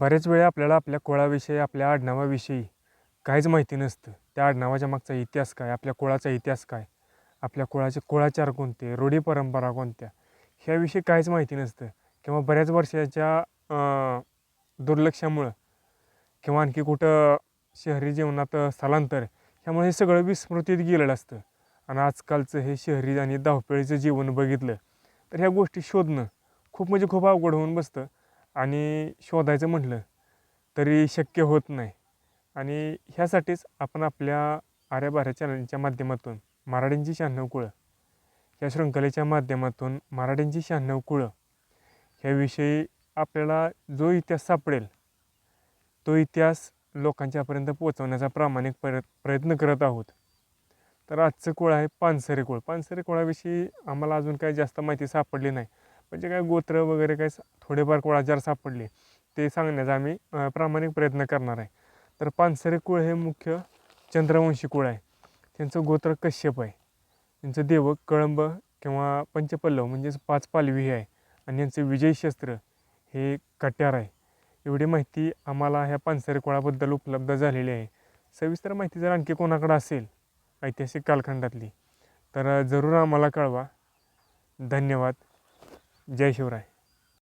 बरेच वेळा आपल्याला आपल्या कुळाविषयी आपल्या आडनावाविषयी काहीच माहिती नसतं. त्या आडनावाच्या मागचा इतिहास काय? आपल्या कुळाचा इतिहास काय? आपल्या कुळाचे कुळाचार कोणते? रूढी परंपरा कोणत्या? ह्याविषयी काहीच माहिती नसतं. किंवा बऱ्याच वर्षाच्या दुर्लक्षामुळं किंवा आणखी कुठं शहरी जीवनात स्थलांतर ह्यामुळे हे सगळं विस्मृतीत गेलेलं असतं. आणि आजकालचं हे शहरी आणि धावपळीचं जीवन बघितलं तर ह्या गोष्टी शोधणं खूप म्हणजे खूप अवघड होऊन बसतं. आणि शोधायचं म्हटलं तरी शक्य होत नाही. आणि ह्यासाठीच आपण आपल्या आर्याबाऱ्या चॅनलच्या माध्यमातून मराठींची शहाण्णव कुळं या शृंखलेच्या माध्यमातून मराठींची शहाण्णव कुळं ह्याविषयी आपल्याला जो इतिहास सापडेल तो इतिहास लोकांच्यापर्यंत पोचवण्याचा प्रामाणिक प्र प्रयत्न करत आहोत. तर आजचं कुळ आहे पानसरे कुळ. पानसरे कुळाविषयी आम्हाला अजून काही जास्त माहिती सापडली नाही. म्हणजे काय गोत्र वगैरे काय थोडेफार कुळाचार सापडले ते सांगण्याचा आम्ही प्रामाणिक प्रयत्न करणार आहे. तर पानसरे कुळ हे मुख्य चंद्रवंशी कुळ आहे. त्यांचं गोत्र कश्यप आहे. त्यांचं देवक कळंब किंवा पंचपल्लव म्हणजेच पाच पालवी हे आहे. आणि यांचं विजय शस्त्र हे कट्यार आहे. एवढी माहिती आम्हाला ह्या पानसरे कुळाबद्दल उपलब्ध झालेली आहे. सविस्तर माहिती जर आणखी कोणाकडं असेल ऐतिहासिक कालखंडातली तर जरूर आम्हाला कळवा. धन्यवाद. जय शिवराय.